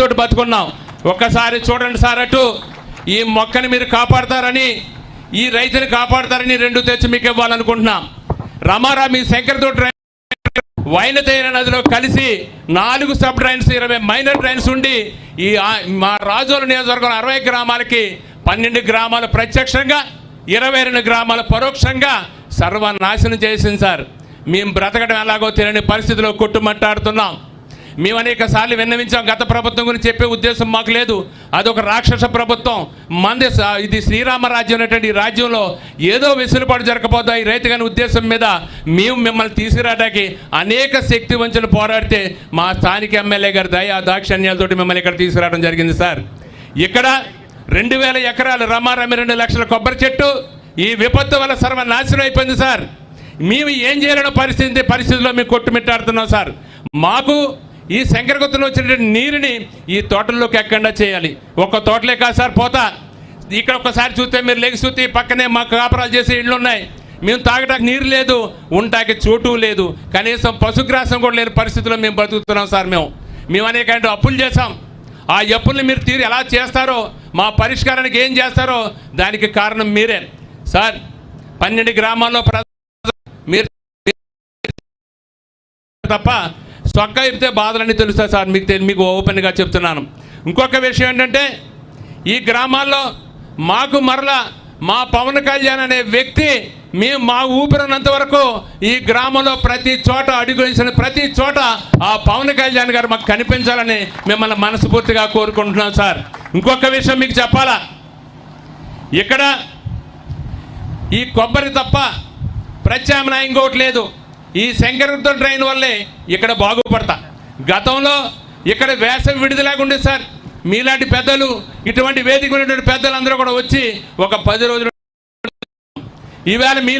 తోటి బతుకున్నాం. ఒక్కసారి చూడండి సార్ అటు. ఈ మొక్కని మీరు కాపాడతారని ఈ రైతుని కాపాడతారని రెండు తెచ్చి మీకు ఇవ్వాలనుకుంటున్నాం. రమారా మీ శంకరతోటి వైనతైన నదిలో కలిసి నాలుగు సబ్ డ్రైన్స్ ఇరవై మైనర్ డ్రైన్స్ ఉండి ఈ మా రాజోలు నియోజకవర్గం అరవై గ్రామాలకి పన్నెండు గ్రామాలు ప్రత్యక్షంగా ఇరవై రెండు గ్రామాలు పరోక్షంగా సర్వనాశనం చేసింది సార్. మేము బ్రతకడం ఎలాగో తెలియని పరిస్థితిలో కొట్టుమట్టాడుతున్నాం. మేము అనేక సార్లు విన్నవించాం గత ప్రభుత్వం గురించి చెప్పే ఉద్దేశం మాకు లేదు. అదొక రాక్షస ప్రభుత్వం. మంది స- ఇది శ్రీరామ రాజ్యం అనేటువంటి ఈ రాజ్యంలో ఏదో వెసులుబాటు జరగకపోతే ఈ రైతు కాని ఉద్దేశం మీద మేము మిమ్మల్ని తీసుకురావడానికి అనేక శక్తి వంచులు పోరాడితే మా స్థానిక ఎమ్మెల్యే గారి దయ దాక్షణ్యాలతోటి మిమ్మల్ని ఇక్కడ తీసుకురావడం జరిగింది సార్. ఇక్కడ రెండు వేల ఎకరాలు రమారమి రెండు లక్షల కొబ్బరి చెట్టు ఈ విపత్తు వల్ల సర్వనాశనం అయిపోయింది సార్. మేము ఏం చేయాలన్న పరిస్థితి పరిస్థితిలో మేము కొట్టుమిట్టాడుతున్నాం సార్. మాకు ఈ శంకరగుత్తలో వచ్చినటువంటి నీరుని ఈ తోటల్లోకి ఎక్కడా చేయాలి. ఒక్క తోటలే కాదు సార్ పోతా. ఇక్కడ ఒక్కసారి చూస్తే మీరు లెగ్ చూస్తే పక్కనే మాకు కాపురాలు చేసే ఇళ్ళు ఉన్నాయి. మేము తాగటానికి నీరు లేదు ఉంటాకి చోటు లేదు. కనీసం పశుగ్రాసం కూడా లేని పరిస్థితిలో మేము బతుకుతున్నాం సార్ మేము. మేము అనేక అప్పులు చేసాం ఆ అప్పుల్ని మీరు తీరు ఎలా చేస్తారో మా పరిష్కారానికి ఏం చేస్తారో దానికి కారణం మీరే. సార్ పన్నెండు గ్రామాల్లో ప్ర- మీరు తప్ప సొక్క ఇప్పితే బాధలన్నీ తెలుస్తాయి సార్. మీకు మీకు ఓపెన్గా చెప్తున్నాను. ఇంకొక విషయం ఏంటంటే ఈ గ్రామాల్లో మాకు మరలా మా పవన్ కళ్యాణ్ అనే వ్యక్తి మేము మా ఊపిరినంత వరకు ఈ గ్రామంలో ప్రతి చోట అడుగుసిన ప్రతి చోట ఆ పవన్ కళ్యాణ్ గారు మాకు కనిపించాలని మిమ్మల్ని మనస్ఫూర్తిగా కోరుకుంటున్నాం సార్. ఇంకొక విషయం మీకు చెప్పాలా? ఇక్కడ ఈ కొబ్బరి తప్ప ప్రత్యామ్నాయం ఇంకోటి లేదు. ఈ శంకరతో ట్రైన్ వల్లే ఇక్కడ బాగుపడతా. గతంలో ఇక్కడ వేసవి విడుదలాగా సార్. మీలాంటి పెద్దలు ఇటువంటి వేదిక ఉన్నటువంటి పెద్దలు అందరూ కూడా వచ్చి ఒక పది రోజులు ఈవేళ మీ